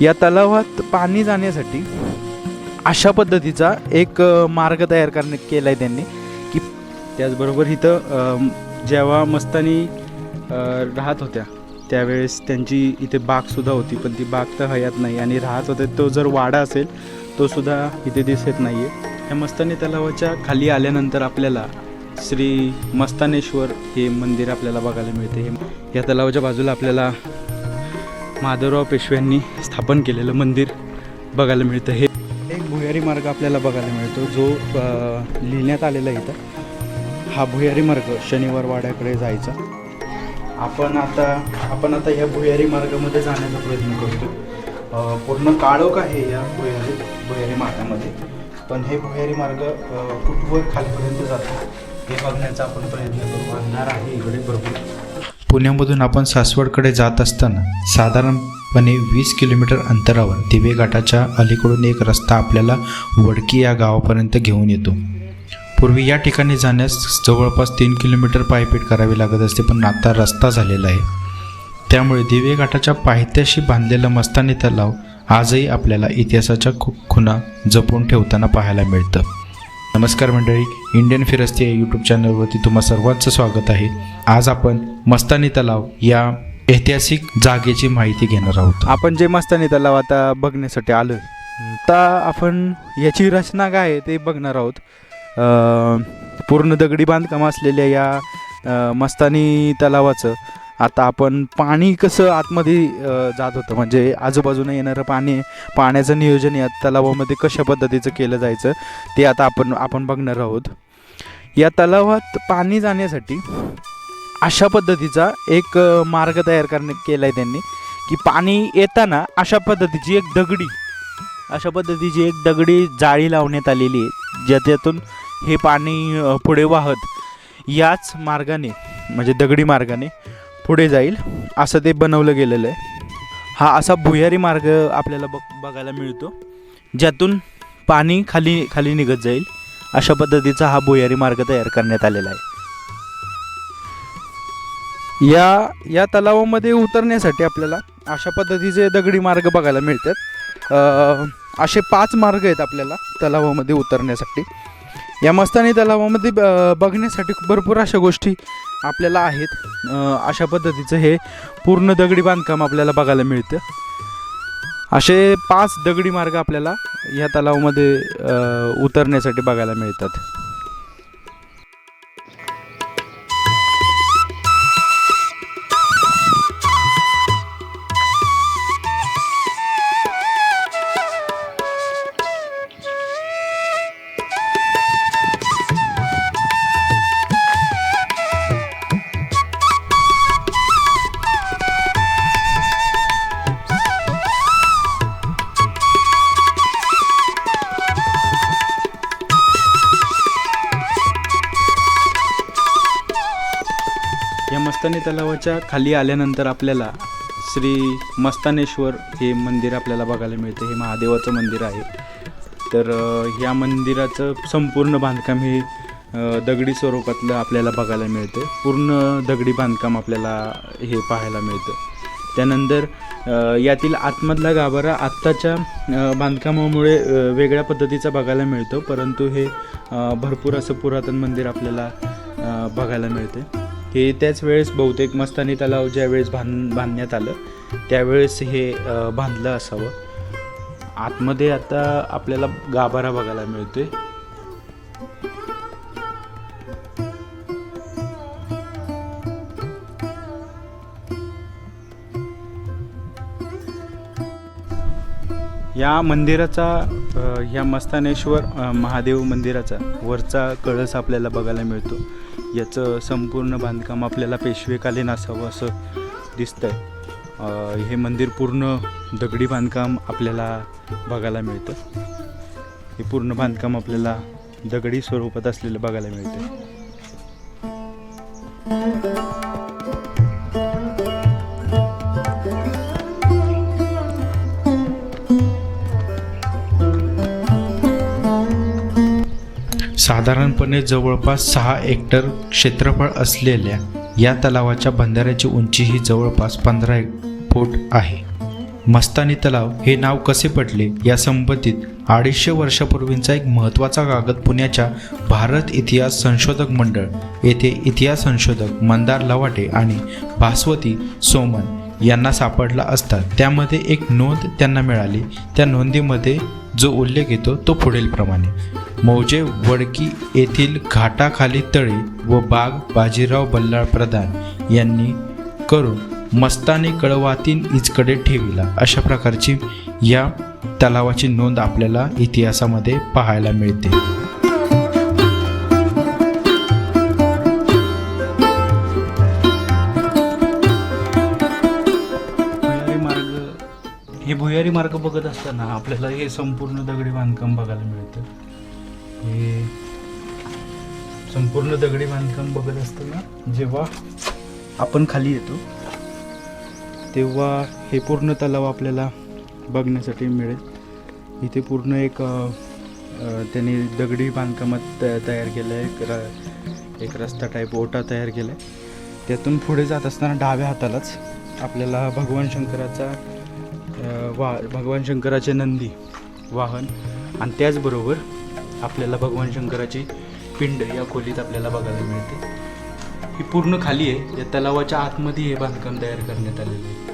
या तलावात पाणी जाण्यासाठी अशा पद्धतीचा एक मार्ग तयार करणे केला आहे त्यांनी की त्याचबरोबर इथं जेव्हा मस्तानी राहत होत्या त्यावेळेस त्यांची इथे बागसुद्धा होती पण ती बाग तर हयात नाही आणि राहत होते तो जर वाडा असेल तो सुद्धा इथे दिसत नाही आहे या मस्तानी तलावाच्या खाली आल्यानंतर आपल्याला श्री मस्तानेश्वर हे मंदिर आपल्याला बघायला मिळते. हे या तलावाच्या बाजूला आपल्याला माधवराव पेशव्यांनी स्थापन केलेलं मंदिर बघायला मिळतं. हे एक भुयारी मार्ग आपल्याला बघायला मिळतो. जो लिहिण्यात आलेला इथं. हा भुयारी मार्ग शनिवार वाड्याकडे जायचा. आपण आता आपण आता या भुयारी मार्गामध्ये जाण्याचा प्रयत्न करतो पूर्ण काळोख आहे या भुयारी भुयारी मार्गामध्ये. पण हे भुयारी मार्ग कुठवर खालीपर्यंत जातो. हे बघण्याचा आपण प्रयत्न करू. आणणार आहे इकडे भरपूर. पुण्यामधून आपण सासवडकडे जात असताना साधारणपणे वीस किलोमीटर अंतरावर दिवे घाटाच्या अलीकडून एक रस्ता आपल्याला वडकी या गावापर्यंत घेऊन येतो. पूर्वी या ठिकाणी जाण्यास जवळपास तीन किलोमीटर पायपीट करावी लागत असते पण आता रस्ता झालेला आहे. त्यामुळे दिवे घाटाच्या पायथ्याशी बांधलेला मस्तानी तलाव आजही आपल्याला इतिहासाच्या खूप खुणा जपून ठेवताना पाहायला मिळतं. नमस्कार मंडळी इंडियन फिरस्ती या यूट्यूब चॅनलवरती तुम्हा सर्वांचं स्वागत आहे. आज आपण मस्तानी तलाव या ऐतिहासिक जागेची माहिती घेणार आहोत. आपण जे मस्तानी तलाव आता बघण्यासाठी आलो आता आपण याची रचना काय आहे ते बघणार आहोत. अं, पूर्ण दगडी बांधकाम असलेल्या या अं, मस्तानी तलावाचं. आता आपण पाणी कसं आतमध्ये जात होतं? म्हणजे आजूबाजूने येणारं पाणी पाण्याचं नियोजन या तलावामध्ये कशा पद्धतीचं केलं जायचं ते आता आपण आपण बघणार आहोत. या तलावात पाणी जाण्यासाठी अशा पद्धतीचा एक मार्ग तयार करणे केला आहे त्यांनी की पाणी येताना अशा पद्धतीची एक दगडी अशा पद्धतीची एक दगडी जाळी लावण्यात आलेली आहे ज्याच्यातून हे पाणी पुढे वाहत याच मार्गाने म्हणजे दगडी मार्गाने पुढे जाईल. असं ते बनवलं गेलेलं आहे. हा असा भुयारी मार्ग आपल्याला बघ बघायला मिळतो. ज्यातून पाणी खाली खाली निघत जाईल. अशा पद्धतीचा हा भुयारी मार्ग तयार करण्यात आलेला आहे. या या तलावामध्ये उतरण्यासाठी आपल्याला अशा पद्धतीचे दगडी मार्ग बघायला मिळतात. असे पाच मार्ग आहेत आपल्याला तलावामध्ये उतरण्यासाठी. या मस्तानी तलावामध्ये ब- बघण्यासाठी भरपूर अशा गोष्टी आपल्याला आहेत. अशा पद्धतीचं हे पूर्ण दगडी बांधकाम आपल्याला बघायला मिळतं. असे पाच दगडी मार्ग आपल्याला या तलावामध्ये उतरण्यासाठी बघायला मिळतात. मस्तानी तलावाच्या खाली आल्यानंतर आपल्याला श्री मस्तानेश्वर हे मंदिर आपल्याला बघायला मिळते. हे महादेवाचं मंदिर आहे. तर ह्या मंदिराचं संपूर्ण बांधकाम हे दगडी स्वरूपातलं आपल्याला बघायला मिळतं. पूर्ण दगडी बांधकाम आपल्याला हे पाहायला मिळतं. त्यानंतर यातील आतमधला गाभारा आत्ताच्या बांधकामामुळे वेगळ्या पद्धतीचा बघायला मिळतो. परंतु हे भरपूर असं पुरातन मंदिर आपल्याला बघायला मिळते. हे त्याच वेळेस बहुतेक मस्तानी तलाव ज्या वेळेस बांध बांधण्यात आलं त्यावेळेस हे बांधलं असावं. आतमध्ये आता आपल्याला गाभारा बघायला मिळतोय. या मंदिराचा या मस्तानेश्वर महादेव मंदिराचा वरचा कळस आपल्याला बघायला मिळतो. याचं संपूर्ण बांधकाम आपल्याला पेशवेकालीन असावं असं दिसतंय. हे मंदिर पूर्ण दगडी बांधकाम आपल्याला बघायला मिळतं. हे पूर्ण बांधकाम आपल्याला दगडी स्वरूपात असलेलं बघायला मिळतं साधारणपणे जवळपास सहा हेक्टर क्षेत्रफळ असलेल्या या तलावाच्या बंधाऱ्याची उंची ही जवळपास पंधरा फूट आहे. मस्तानी तलाव हे नाव कसे पडले या संबंधित अडीचशे वर्षापूर्वींचा एक महत्त्वाचा कागद पुण्याच्या भारत इतिहास संशोधक मंडळ येथे इतिहास संशोधक मंदार लवाटे आणि भास्वती सोमन यांना सापडला असता. त्यामध्ये एक नोंद त्यांना मिळाली. त्या नोंदीमध्ये जो उल्लेख येतो तो पुढीलप्रमाणे. मौजे वडकी येथील घाटाखाली तळे व बाग बाजीराव बल्लाळ प्रधान यांनी करून मस्तानी कळवातीन इचकडे ठेविला. अशा प्रकारची या तलावाची नोंद आपल्याला इतिहासामध्ये पाहायला मिळते. भुयारी मार्ग हे भुयारी मार्ग बघत असताना आपल्याला हे संपूर्ण दगडी बांधकाम बघायला मिळतं. हे संपूर्ण दगडी बांधकाम बघत असताना जेव्हा आपण खाली येतो तेव्हा हे पूर्ण तलाव आपल्याला बघण्यासाठी मिळेल. इथे पूर्ण एक त्यांनी दगडी बांधकामात त- तयार केलं आहे एक र एक रस्ता टाईप ओटा तयार केला आहे त्यातून पुढे जात असताना डाव्या हातालाच आपल्याला भगवान शंकराचा वा भगवान शंकराचे नंदी वाहन. आणि त्याचबरोबर आपल्याला भगवान शंकराची पिंड या खोलीत आपल्याला बघायला मिळते. ही पूर्ण खाली आहे. या तलावाच्या आतमध्ये हे बांधकाम तयार करण्यात आलेलं आहे.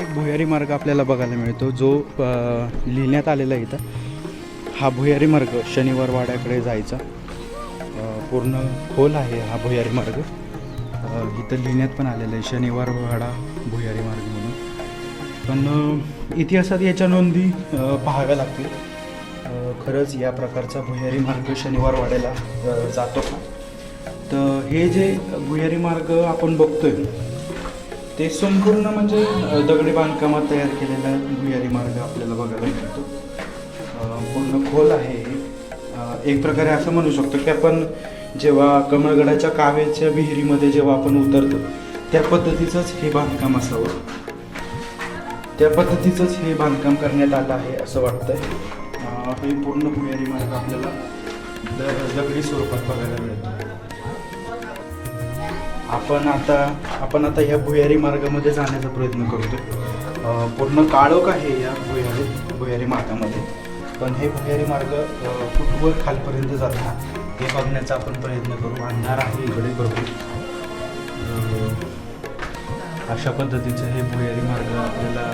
एक भुयारी मार्ग आपल्याला बघायला मिळतो. जो लिहिण्यात आलेला आहे इथं. हा भुयारी मार्ग शनिवार वाड्याकडे जायचा. पूर्ण खोल आहे हा भुयारी मार्ग. इथं लिहिण्यात पण आलेला आहे. शनिवार वाडा भुयारी मार्ग. पण इतिहासात याच्या नोंदी पाहाव्या लागतील. खरंच या प्रकारचा भुयारी मार्ग शनिवार वाड्याला जातो का? तर हे जे भुयारी मार्ग आपण बघतोय ते संपूर्ण म्हणजे दगडी बांधकामात तयार केलेला भुयारी मार्ग आपल्याला बघायला मिळतो. पूर्ण खोल आहे एक प्रकारे असं म्हणू शकतो की आपण जेव्हा कमळगडाच्या काव्याच्या विहिरीमध्ये जेव्हा आपण उतरतो त्या पद्धतीचंच हे बांधकाम असावं. त्या पद्धतीचंच हे बांधकाम करण्यात आलं आहे असं वाटतंय. हे पूर्ण भुयारी मार्ग आपल्याला दगडी स्वरूपात बघायला मिळतो. आपण आता आपण आता ह्या भुयारी मार्गामध्ये जाण्याचा प्रयत्न करतो पूर्ण काळोख आहे या भुयारी भुयारी मार्गामध्ये. पण हे भुयारी मार्ग फुटवर खालपर्यंत जातात हे बघण्याचा आपण प्रयत्न करू. आणणार आहे इकडे बघू अशा पद्धतीचं हे भुयारी मार्ग आपल्याला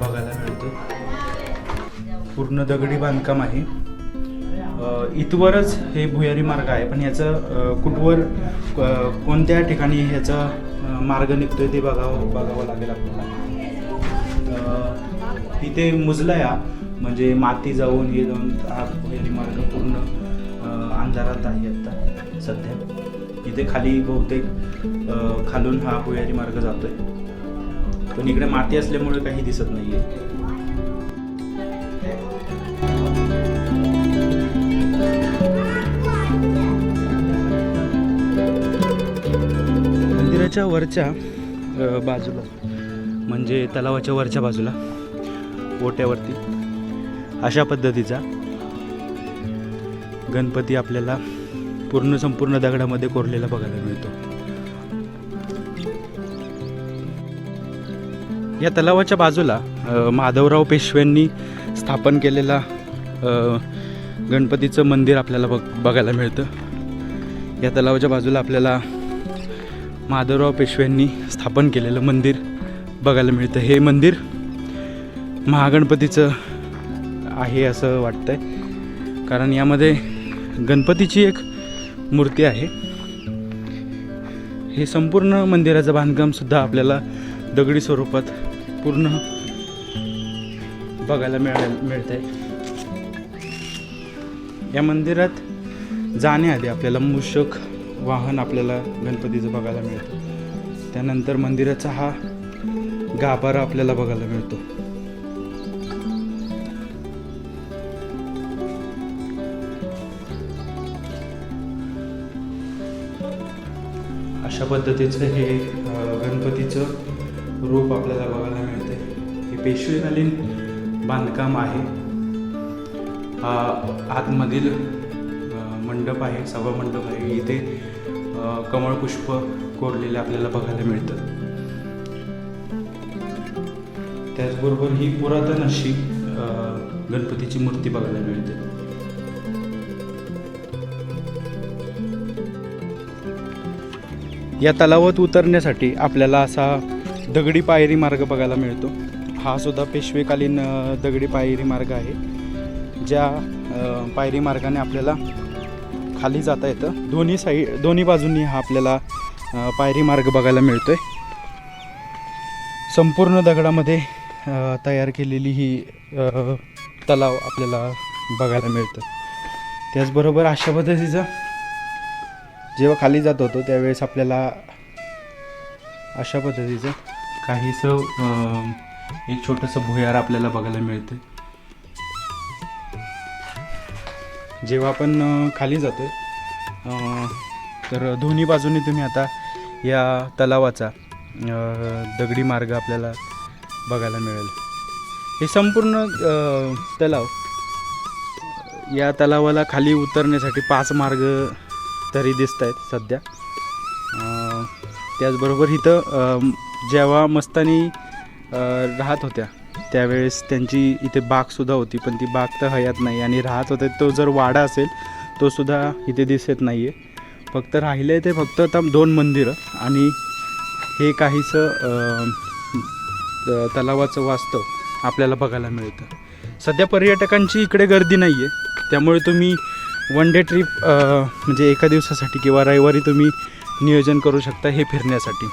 बघायला मिळतं. पूर्ण दगडी बांधकाम आहे. इथवरच हे भुयारी मार्ग आहे पण याचं कुठवर कोणत्या ठिकाणी ह्याचा मार्ग निघतोय ते बघावं बघावं लागेल आपल्याला. इथे मुजलाया म्हणजे माती जाऊन हे जाऊन हा भुयारी मार्ग पूर्ण अंधारात आहे आता सध्या. इथे खाली बहुतेक खालून हा भुयारी मार्ग जातोय. पण इकडे माती असल्यामुळे काही दिसत नाहीये. मंदिराच्या वरच्या बाजूला म्हणजे तलावाच्या वरच्या बाजूला ओट्यावरती अशा पद्धतीचा गणपती आपल्याला पूर्ण संपूर्ण दगडामध्ये कोरलेला बघायला मिळतो. या तलावाच्या बाजूला माधवराव पेशव्यांनी स्थापन केलेला गणपतीचं मंदिर आपल्याला बघ बघायला मिळतं. या तलावाच्या बाजूला आपल्याला माधवराव पेशव्यांनी स्थापन केलेलं मंदिर बघायला मिळतं. हे मंदिर महागणपतीचं आहे असं वाटतंय. कारण यामध्ये गणपतीची एक मूर्ती आहे. हे संपूर्ण मंदिराचं बांधकामसुद्धा आपल्याला दगडी स्वरूपात पूर्ण बघायला मिळायला मिळत आहे या मंदिरात जाण्याआधी आपल्याला मूषक वाहन आपल्याला गणपतीचं बघायला मिळतं. त्यानंतर मंदिराचा हा गाभारा आपल्याला बघायला मिळतो. अशा पद्धतीचं हे गणपतीचं रूप आपल्याला बघायला मिळते हे पेशवेकालीन बांधकाम आहे. हा आतमधील मंडप आहे सभा मंडप आहे. इथे कमळपुष्प कोरलेले आपल्याला बघायला मिळतात त्याचबरोबर ही पुरातन अशी गणपतीची मूर्ती बघायला मिळते. या तलावात उतरण्यासाठी आपल्याला असा दगडी पायरी मार्ग बघायला मिळतो. हा सुद्धा पेशवेकालीन दगडी पायरी मार्ग आहे. ज्या पायरी मार्गाने आपल्याला खाली जाता येतं. दोन्ही साईड दोन्ही बाजूंनी हा आपल्याला पायरी मार्ग बघायला मिळतो आहे संपूर्ण दगडामध्ये तयार केलेली ही तलाव आपल्याला बघायला मिळतं. त्याचबरोबर अशा पद्धतीचं जेव्हा खाली जात होतो त्यावेळेस आपल्याला अशा पद्धतीचं काहीसं एक छोटंसं भुयार आपल्याला बघायला मिळतं जेव्हा आपण खाली जातो तर दोन्ही बाजूने तुम्ही आता या तलावाचा दगडी मार्ग आपल्याला बघायला मिळेल. हे संपूर्ण तलाव या तलावाला खाली उतरण्यासाठी पाच मार्ग तरी दिसत आहेत सध्या त्याचबरोबर इथं जेव्हा मस्तानी राहत होत्या त्यावेळेस त्यांची इथे बागसुद्धा होती पण ती बाग तर हयात नाही. आणि राहत होते तो जर वाडा असेल तो सुद्धा इथे दिसत नाही आहे फक्त राहिले ते फक्त आता दोन मंदिरं आणि हे काहीसं तलावाचं वास्तव आपल्याला बघायला मिळतं. सध्या पर्यटकांची इकडे गर्दी नाही आहे त्यामुळे तुम्ही वन डे ट्रिप म्हणजे एका दिवसासाठी किंवा रविवारी तुम्ही नियोजन करू शकता हे फिरण्यासाठी.